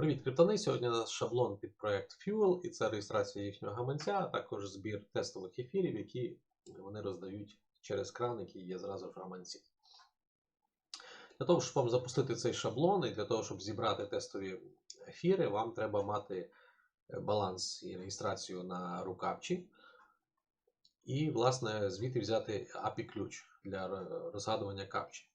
Привіт, криптони! Сьогодні у нас шаблон під проект Fuel, і це реєстрація їхнього гаманця, а також збір тестових ефірів, які вони роздають через кран, який є зразу в гаманці. Для того, щоб вам запустити цей шаблон і для того, щоб зібрати тестові ефіри, вам треба мати баланс і реєстрацію на рукавчі. І, власне, звідти взяти API-ключ для розгадування капчі.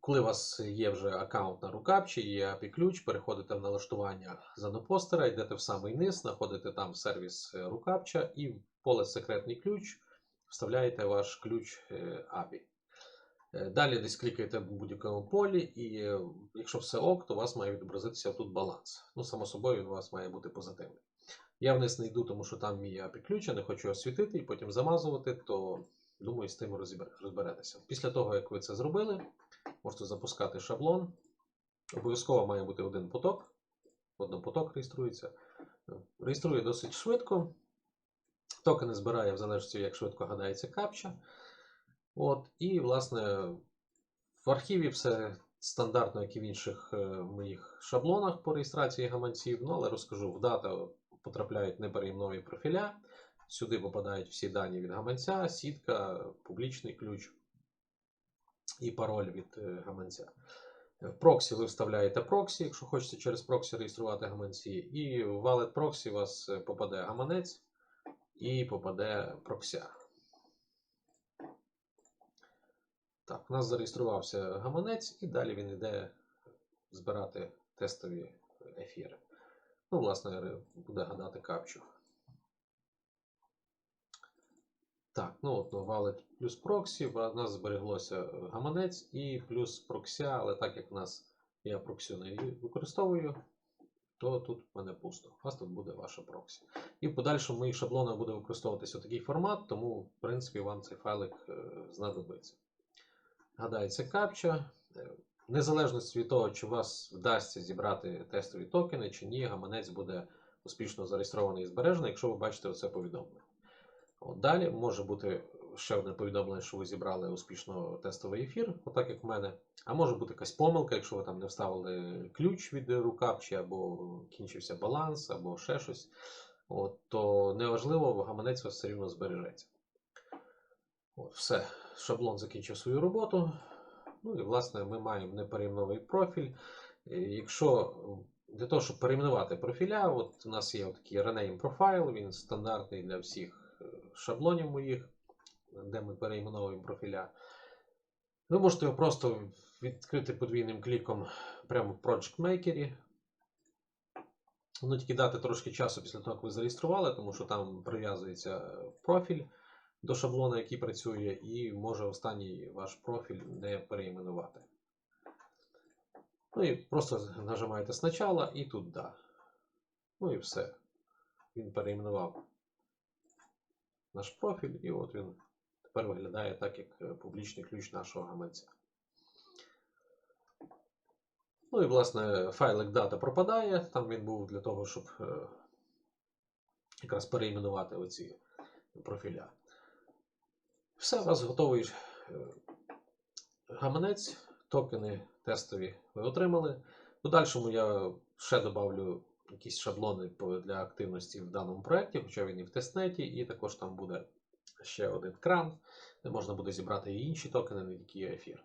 Коли у вас є вже аккаунт на рукавчі, є API ключ, переходите в налаштування занопостера, йдете в самий низ, знаходите там сервіс рукавча і в поле секретний ключ вставляєте ваш ключ API. Далі десь клікаєте в будь-якому полі, і якщо все ок, то у вас має відобразитися тут баланс. Ну, само собою, він у вас має бути позитивний. Я вниз не йду, тому що там мій API ключ, я не хочу освітити і потім замазувати, то думаю, з тим розберетеся. Після того, як ви це зробили, можете запускати шаблон. Обов'язково має бути один поток. Однопоток реєструється. Реєструє досить швидко. Токени збирає в залежності, як швидко гадається капча. От, І, власне, в архіві все стандартно, як і в інших моїх шаблонах по реєстрації гаманців. Ну, але розкажу, в дата потрапляють неперейменові профіля. Сюди попадають всі дані від гаманця, сітка, публічний ключ і пароль від гаманця. В проксі ви вставляєте проксі, якщо хочете через проксі реєструвати гаманці, і в Wallet Proxy у вас попаде гаманець і попаде прокся. Так, у нас зареєструвався гаманець, і далі він йде збирати тестові ефіри. Ну, власне, буде гадати капчу. Так, ну от Wallet плюс проксі, у нас збереглося гаманець і плюс прокся, але так як у нас я проксю не використовую, то тут в мене пусто. У вас тут буде ваша проксі. І в подальшому моїх шаблонах буде використовуватися такий формат, тому, в принципі, вам цей файлик знадобиться. Гадається капча. В незалежності від того, чи у вас вдасться зібрати тестові токени, чи ні, гаманець буде успішно зареєстрований і збережений, якщо ви бачите оце повідомлення. От Далі може бути ще одне повідомлення, що ви зібрали успішно тестовий ефір, отак як в мене. А може бути якась помилка, якщо ви там не вставили ключ від рукавчі, або кінчився баланс, або ще щось. От, То неважливо, гаманець вас все рівно збережеться. От, Все, шаблон закінчив свою роботу. Ну і, власне, ми маємо неперейменовий профіль. Якщо для того, щоб перейменувати профіля, от у нас є такий Rename Profile, він стандартний для всіх шаблонів моїх, де ми перейменовуємо профіля. Ви можете його просто відкрити подвійним кліком прямо в Project Maker. Ну, тільки дати трошки часу після того, як ви зареєстрували, тому що там прив'язується профіль до шаблона, який працює, і може останній ваш профіль не переіменувати. Ну і просто нажимаєте спочатку і тут да. Ну і все. Він переіменував наш профіль, і от він тепер виглядає так, як публічний ключ нашого гаманця. Ну і, власне, файлик дата пропадає. Там він був для того, щоб якраз переіменувати оці профіля. Все, у вас готовий гаманець, токени тестові ви отримали. В подальшому я ще добавлю якісь шаблони для активності в даному проєкті, хоча він і в тестнеті, і також там буде ще один кран, де можна буде зібрати і інші токени, не тільки ефір.